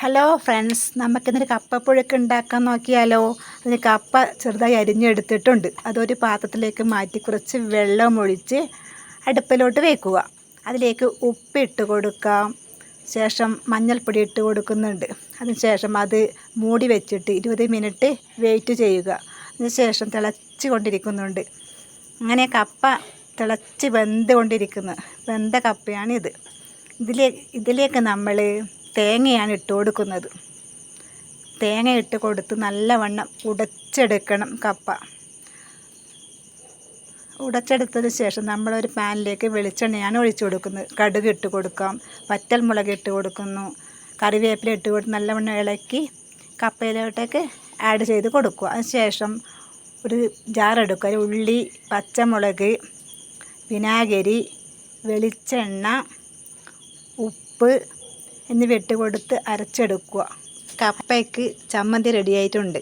Hello friends നമുക്കിന്നൊരു കപ്പപ്പുഴക്ക് ഉണ്ടാക്കാൻ നോക്കിയാലോ? അതിന് കപ്പ ചെറുതായി അരിഞ്ഞെടുത്തിട്ടുണ്ട്. അതൊരു പാത്രത്തിലേക്ക് മാറ്റി കുറച്ച് വെള്ളം ഒഴിച്ച് അടുപ്പിലോട്ട് വെക്കുക. അതിലേക്ക് ഉപ്പിട്ട് കൊടുക്കാം. ശേഷം മഞ്ഞൾപ്പൊടി ഇട്ട് കൊടുക്കുന്നുണ്ട്. അതിനുശേഷം അത് മൂടി വെച്ചിട്ട് ഇരുപത് മിനിറ്റ് വെയിറ്റ് ചെയ്യുക. അതിനുശേഷം തിളച്ച് കൊണ്ടിരിക്കുന്നുണ്ട്. അങ്ങനെ കപ്പ തിളച്ച് വെന്ത് കൊണ്ടിരിക്കുന്നു. വെന്ത കപ്പയാണിത്. ഇതിലേ ഇതിലേക്ക് നമ്മൾ തേങ്ങയാണ് ഇട്ട് കൊടുക്കുന്നത്. തേങ്ങ ഇട്ട് കൊടുത്ത് നല്ലവണ്ണം ഉടച്ചെടുക്കണം കപ്പ. ഉടച്ചെടുത്തതിന് ശേഷം നമ്മളൊരു പാനിലേക്ക് വെളിച്ചെണ്ണയാണ് ഒഴിച്ചു കൊടുക്കുന്നത്. കടുക് ഇട്ട് കൊടുക്കാം വറ്റൽമുളക് ഇട്ട് കൊടുക്കുന്നു കറിവേപ്പില ഇട്ട് കൊടുത്ത് നല്ലവണ്ണം ഇളക്കി കപ്പയിലോട്ടേക്ക് ആഡ് ചെയ്ത് കൊടുക്കുക. അതിനുശേഷം ഒരു ജാറെടുക്കുക അതിൽ ഉള്ളി പച്ചമുളക് വിനാഗിരി വെളിച്ചെണ്ണ ഉപ്പ് എന്നിവ ഇട്ട് കൊടുത്ത് അരച്ചെടുക്കുക. കപ്പയ്ക്ക് ചമ്മന്തി റെഡിയായിട്ടുണ്ട്